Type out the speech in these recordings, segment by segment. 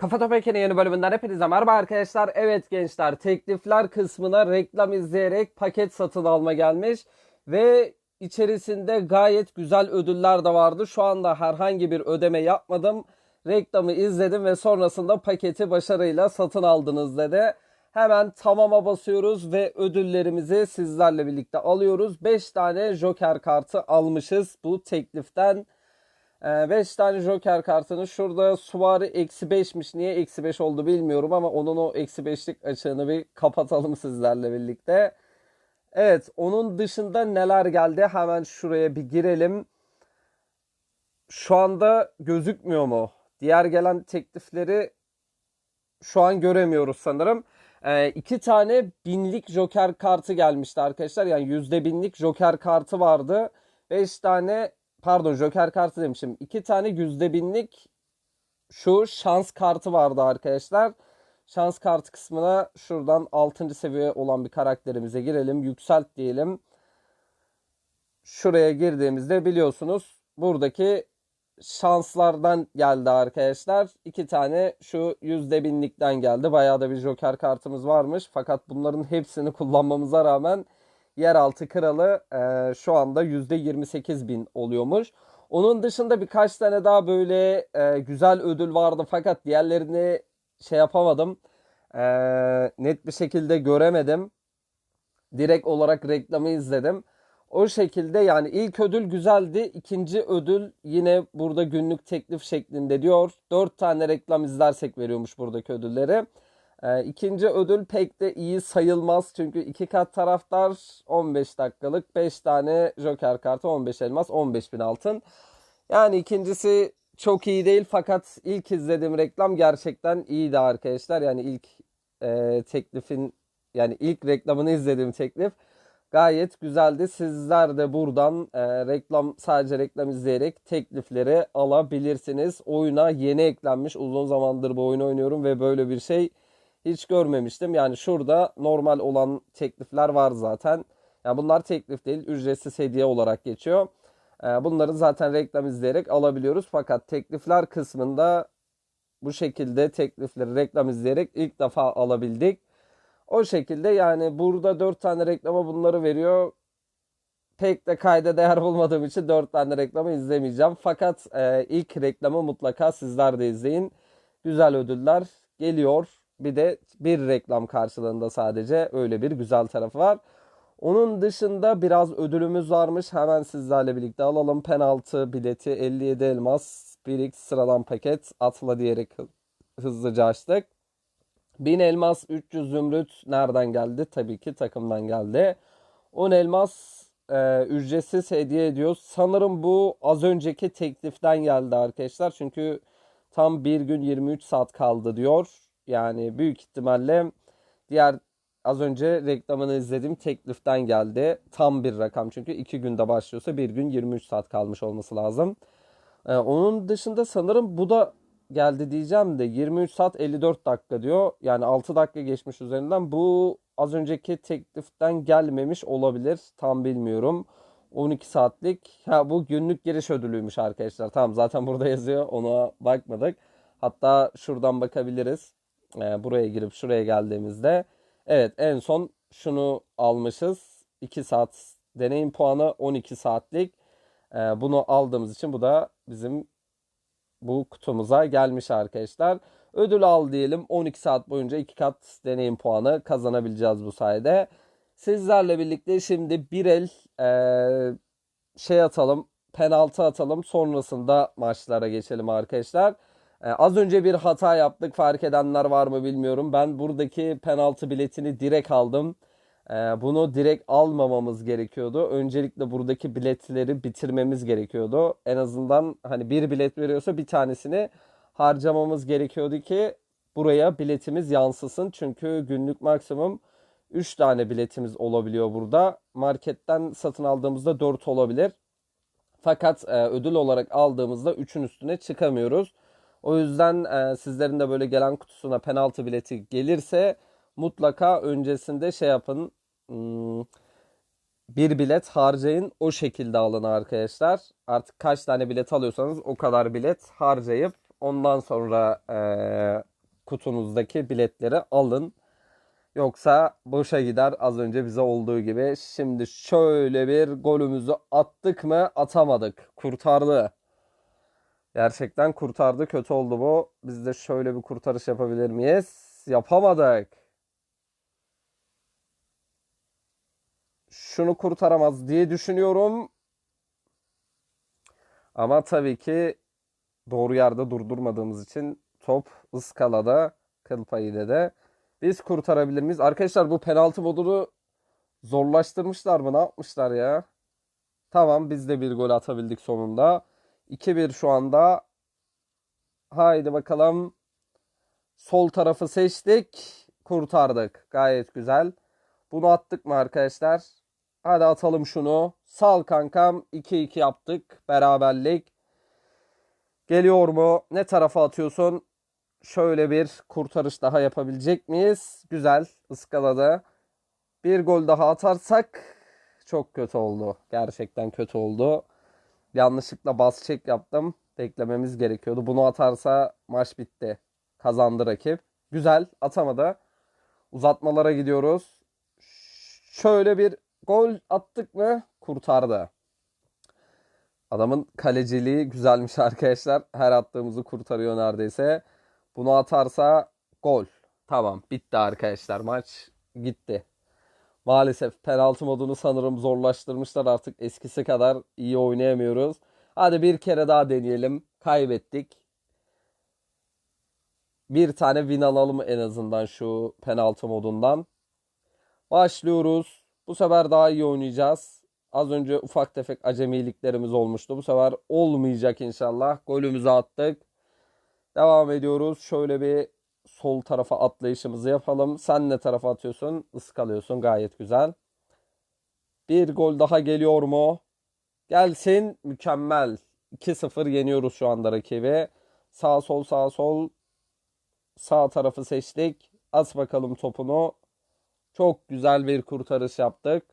Kafa Topek'in yeni bölümünden hepinize merhaba arkadaşlar. Evet gençler teklifler kısmına reklam izleyerek paket satın alma gelmiş. Ve içerisinde gayet güzel ödüller de vardı. Şu anda herhangi bir ödeme yapmadım. Reklamı izledim ve sonrasında paketi başarıyla satın aldınız dedi. Hemen tamama basıyoruz ve ödüllerimizi sizlerle birlikte alıyoruz. 5 tane Joker kartı almışız bu tekliften. 5 tane Joker kartını şurada Suvari eksi 5'miş. Niye eksi 5 oldu bilmiyorum ama onun o eksi 5'lik açığını bir kapatalım sizlerle birlikte. Evet onun dışında neler geldi hemen şuraya bir girelim. Şu anda gözükmüyor mu? Diğer gelen teklifleri şu an göremiyoruz sanırım. Ee, iki tane binlik Joker kartı gelmişti arkadaşlar. Yani yüzde binlik Joker kartı vardı. Beş tane pardon Joker kartı demişim. İki tane yüzde binlik şu şans kartı vardı arkadaşlar. Şans kartı kısmına şuradan 6. seviye olan bir karakterimize girelim. Yükselt diyelim. Şuraya girdiğimizde biliyorsunuz buradaki şanslardan geldi arkadaşlar. İki tane şu yüzde binlikten geldi. Bayağı da bir joker kartımız varmış. Fakat bunların hepsini kullanmamıza rağmen yeraltı kralı e, şu anda yüzde 28 bin oluyormuş. Onun dışında birkaç tane daha böyle e, güzel ödül vardı fakat diğerlerini şey yapamadım. E, net bir şekilde göremedim. Direkt olarak reklamı izledim. O şekilde yani ilk ödül güzeldi. İkinci ödül yine burada günlük teklif şeklinde diyor. 4 tane reklam izlersek veriyormuş buradaki ödülleri. Ee, ikinci ödül pek de iyi sayılmaz. Çünkü iki kat taraftar 15 dakikalık 5 tane joker kartı 15 elmas 15 bin altın. Yani ikincisi çok iyi değil fakat ilk izlediğim reklam gerçekten iyiydi arkadaşlar. Yani ilk e, teklifin yani ilk reklamını izlediğim teklif gayet güzeldi. Sizler de buradan e, reklam sadece reklam izleyerek teklifleri alabilirsiniz. Oyuna yeni eklenmiş. Uzun zamandır bu oyunu oynuyorum ve böyle bir şey hiç görmemiştim. Yani şurada normal olan teklifler var zaten. Yani bunlar teklif değil, ücretsiz hediye olarak geçiyor. E, bunları zaten reklam izleyerek alabiliyoruz. Fakat teklifler kısmında bu şekilde teklifleri reklam izleyerek ilk defa alabildik. O şekilde yani burada 4 tane reklama bunları veriyor. Pek de kayda değer bulmadığım için 4 tane reklamı izlemeyeceğim. Fakat e, ilk reklamı mutlaka sizler de izleyin. Güzel ödüller geliyor. Bir de bir reklam karşılığında sadece öyle bir güzel tarafı var. Onun dışında biraz ödülümüz varmış. Hemen sizlerle birlikte alalım. Penaltı bileti 57 elmas. 1x sıradan paket atla diyerek hızlıca açtık. 1000 elmas 300 zümrüt nereden geldi? Tabii ki takımdan geldi. 10 elmas e, ücretsiz hediye ediyor. Sanırım bu az önceki tekliften geldi arkadaşlar. Çünkü tam bir gün 23 saat kaldı diyor. Yani büyük ihtimalle diğer az önce reklamını izlediğim tekliften geldi. Tam bir rakam çünkü 2 günde başlıyorsa bir gün 23 saat kalmış olması lazım. Ee, onun dışında sanırım bu da geldi diyeceğim de 23 saat 54 dakika diyor. Yani 6 dakika geçmiş üzerinden. Bu az önceki tekliften gelmemiş olabilir. Tam bilmiyorum. 12 saatlik. Ha bu günlük giriş ödülüymüş arkadaşlar. Tamam zaten burada yazıyor. Ona bakmadık. Hatta şuradan bakabiliriz. Ee, buraya girip şuraya geldiğimizde. Evet en son şunu almışız. 2 saat deneyim puanı 12 saatlik. Ee, bunu aldığımız için bu da bizim bu kutumuza gelmiş arkadaşlar. Ödül al diyelim 12 saat boyunca 2 kat deneyim puanı kazanabileceğiz bu sayede. Sizlerle birlikte şimdi bir el e, şey atalım penaltı atalım sonrasında maçlara geçelim arkadaşlar. E, az önce bir hata yaptık fark edenler var mı bilmiyorum. Ben buradaki penaltı biletini direkt aldım. E, bunu direkt almamamız gerekiyordu. Öncelikle buradaki biletleri bitirmemiz gerekiyordu. En azından hani bir bilet veriyorsa bir tanesini harcamamız gerekiyordu ki buraya biletimiz yansısın. Çünkü günlük maksimum 3 tane biletimiz olabiliyor burada. Marketten satın aldığımızda 4 olabilir. Fakat e, ödül olarak aldığımızda 3'ün üstüne çıkamıyoruz. O yüzden e, sizlerin de böyle gelen kutusuna penaltı bileti gelirse mutlaka öncesinde şey yapın. Hmm, bir bilet harcayın o şekilde alın arkadaşlar. Artık kaç tane bilet alıyorsanız o kadar bilet harcayıp ondan sonra e, kutunuzdaki biletleri alın. Yoksa boşa gider az önce bize olduğu gibi. Şimdi şöyle bir golümüzü attık mı atamadık. Kurtardı. Gerçekten kurtardı. Kötü oldu bu. Biz de şöyle bir kurtarış yapabilir miyiz? Yapamadık. Şunu kurtaramaz diye düşünüyorum. Ama tabii ki doğru yerde durdurmadığımız için top ıskalada kıl payıyla de biz kurtarabilir miyiz? Arkadaşlar bu penaltı modunu zorlaştırmışlar mı? Ne yapmışlar ya? Tamam biz de bir gol atabildik sonunda. 2-1 şu anda. Haydi bakalım. Sol tarafı seçtik. Kurtardık. Gayet güzel. Bunu attık mı arkadaşlar? Hadi atalım şunu. Sal kankam. 2-2 yaptık. Beraberlik. Geliyor mu? Ne tarafa atıyorsun? Şöyle bir kurtarış daha yapabilecek miyiz? Güzel. ıskaladı. Bir gol daha atarsak çok kötü oldu. Gerçekten kötü oldu. Yanlışlıkla bas çek yaptım. Beklememiz gerekiyordu. Bunu atarsa maç bitti. Kazandı rakip. Güzel. Atamadı. Uzatmalara gidiyoruz. Şöyle bir gol attık mı kurtardı. Adamın kaleciliği güzelmiş arkadaşlar. Her attığımızı kurtarıyor neredeyse. Bunu atarsa gol. Tamam bitti arkadaşlar maç gitti. Maalesef penaltı modunu sanırım zorlaştırmışlar artık eskisi kadar iyi oynayamıyoruz. Hadi bir kere daha deneyelim. Kaybettik. Bir tane win alalım en azından şu penaltı modundan. Başlıyoruz. Bu sefer daha iyi oynayacağız. Az önce ufak tefek acemiliklerimiz olmuştu. Bu sefer olmayacak inşallah. Golümüzü attık. Devam ediyoruz. Şöyle bir sol tarafa atlayışımızı yapalım. Sen ne tarafa atıyorsun? Iskalıyorsun. Gayet güzel. Bir gol daha geliyor mu? Gelsin. Mükemmel. 2-0 yeniyoruz şu anda rakibi. Sağ sol sağ sol. Sağ tarafı seçtik. At bakalım topunu. Çok güzel bir kurtarış yaptık.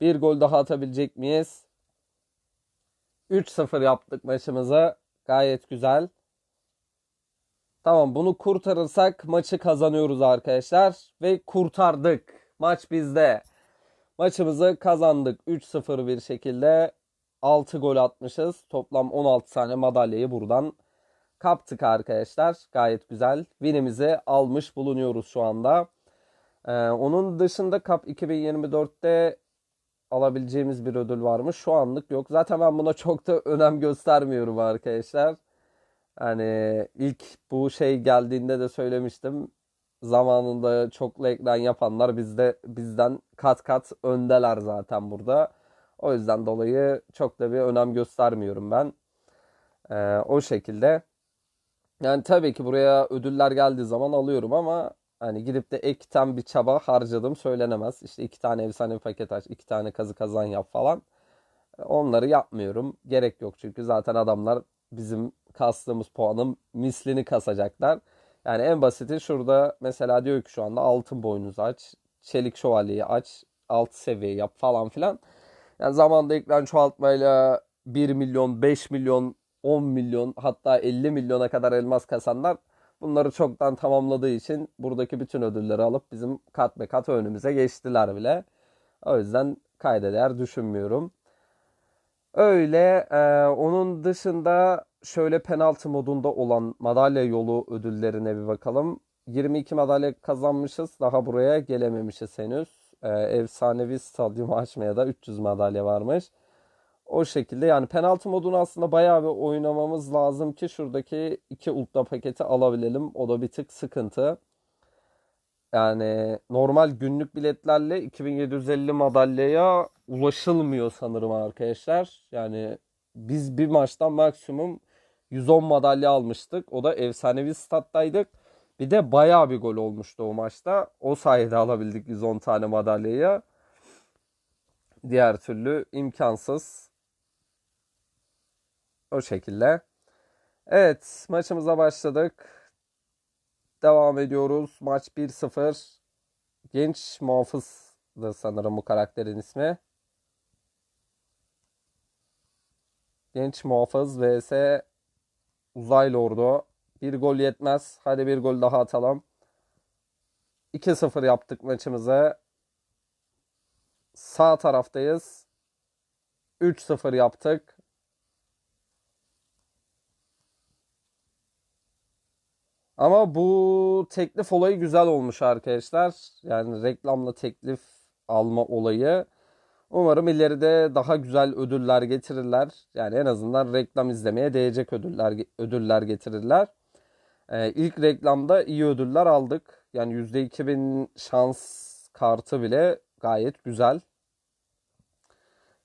Bir gol daha atabilecek miyiz? 3-0 yaptık maçımızı. Gayet güzel. Tamam bunu kurtarırsak maçı kazanıyoruz arkadaşlar. Ve kurtardık. Maç bizde. Maçımızı kazandık 3-0 bir şekilde. 6 gol atmışız. Toplam 16 tane madalyayı buradan kaptık arkadaşlar. Gayet güzel. Winimizi almış bulunuyoruz şu anda. Ee, onun dışında Cup 2024'te alabileceğimiz bir ödül var mı? Şu anlık yok. Zaten ben buna çok da önem göstermiyorum arkadaşlar. Hani ilk bu şey geldiğinde de söylemiştim. Zamanında çoklu ekran yapanlar bizde bizden kat kat öndeler zaten burada. O yüzden dolayı çok da bir önem göstermiyorum ben. Ee, o şekilde. Yani tabii ki buraya ödüller geldiği zaman alıyorum ama hani gidip de ekten bir çaba harcadım söylenemez. İşte iki tane efsane paket aç, iki tane kazı kazan yap falan. Onları yapmıyorum. Gerek yok çünkü zaten adamlar bizim kastığımız puanın mislini kasacaklar. Yani en basiti şurada mesela diyor ki şu anda altın boynuz aç, çelik şövalyeyi aç, alt seviye yap falan filan. Yani zamanda ekran çoğaltmayla 1 milyon, 5 milyon, 10 milyon hatta 50 milyona kadar elmas kasanlar bunları çoktan tamamladığı için buradaki bütün ödülleri alıp bizim kat be kat önümüze geçtiler bile. O yüzden kayda değer düşünmüyorum. Öyle e, onun dışında şöyle penaltı modunda olan madalya yolu ödüllerine bir bakalım. 22 madalya kazanmışız. Daha buraya gelememişiz henüz. E, efsanevi stadyumu açmaya da 300 madalya varmış. O şekilde yani penaltı modunu aslında bayağı bir oynamamız lazım ki şuradaki iki ultra paketi alabilelim. O da bir tık sıkıntı. Yani normal günlük biletlerle 2750 madalyaya ulaşılmıyor sanırım arkadaşlar. Yani biz bir maçtan maksimum 110 madalya almıştık. O da efsanevi stat'taydık. Bir de bayağı bir gol olmuştu o maçta. O sayede alabildik 110 tane madalyayı. Diğer türlü imkansız. O şekilde. Evet maçımıza başladık. Devam ediyoruz. Maç 1-0. Genç muhafızdı sanırım bu karakterin ismi. Genç muhafız vs uzay lordu. Bir gol yetmez. Hadi bir gol daha atalım. 2-0 yaptık maçımızı. Sağ taraftayız. 3-0 yaptık. Ama bu teklif olayı güzel olmuş arkadaşlar. Yani reklamla teklif alma olayı. Umarım ileride daha güzel ödüller getirirler. Yani en azından reklam izlemeye değecek ödüller ödüller getirirler. Ee, ilk reklamda iyi ödüller aldık. Yani %2000 şans kartı bile gayet güzel.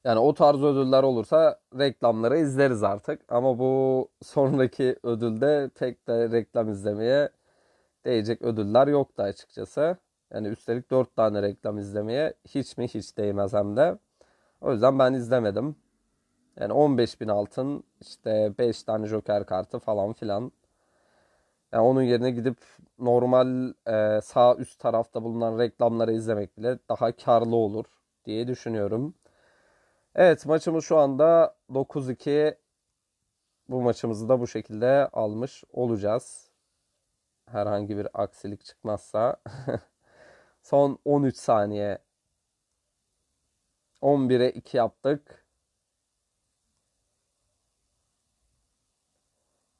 Yani o tarz ödüller olursa reklamları izleriz artık. Ama bu sonraki ödülde pek de reklam izlemeye değecek ödüller yoktu açıkçası. Yani üstelik 4 tane reklam izlemeye hiç mi hiç değmez hem de. O yüzden ben izlemedim. Yani 15 bin altın işte 5 tane joker kartı falan filan. Yani onun yerine gidip normal e, sağ üst tarafta bulunan reklamları izlemek bile daha karlı olur diye düşünüyorum. Evet maçımız şu anda 9-2. Bu maçımızı da bu şekilde almış olacağız. Herhangi bir aksilik çıkmazsa. Son 13 saniye. 11'e 2 yaptık.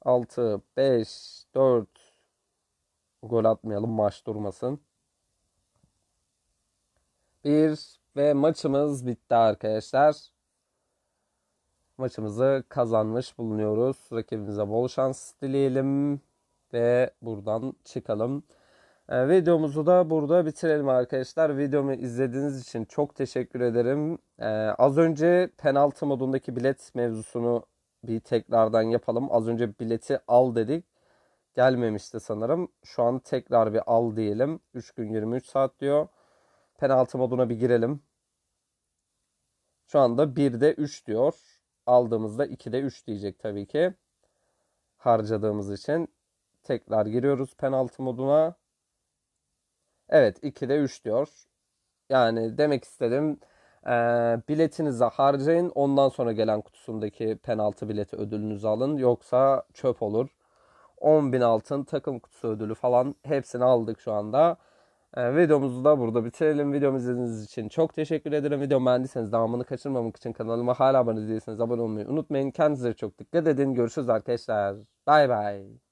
6, 5, 4 gol atmayalım maç durmasın. 1 ve maçımız bitti arkadaşlar. Maçımızı kazanmış bulunuyoruz. Rakibimize bol şans dileyelim ve buradan çıkalım. Ee, videomuzu da burada bitirelim arkadaşlar. Videomu izlediğiniz için çok teşekkür ederim. Ee, az önce penaltı modundaki bilet mevzusunu bir tekrardan yapalım. Az önce bileti al dedik. Gelmemişti sanırım. Şu an tekrar bir al diyelim. 3 gün 23 saat diyor. Penaltı moduna bir girelim. Şu anda 1'de 3 diyor. Aldığımızda 2'de 3 diyecek tabii ki. Harcadığımız için. Tekrar giriyoruz penaltı moduna. Evet 2'de 3 diyor. Yani demek istedim e, biletinizi harcayın. Ondan sonra gelen kutusundaki penaltı bileti ödülünüzü alın. Yoksa çöp olur. 10.000 altın takım kutusu ödülü falan hepsini aldık şu anda. E, videomuzu da burada bitirelim. Videomu izlediğiniz için çok teşekkür ederim. Videomu beğendiyseniz devamını kaçırmamak için kanalıma hala abone değilseniz abone olmayı unutmayın. Kendinize çok dikkat edin. Görüşürüz arkadaşlar. Bay bay.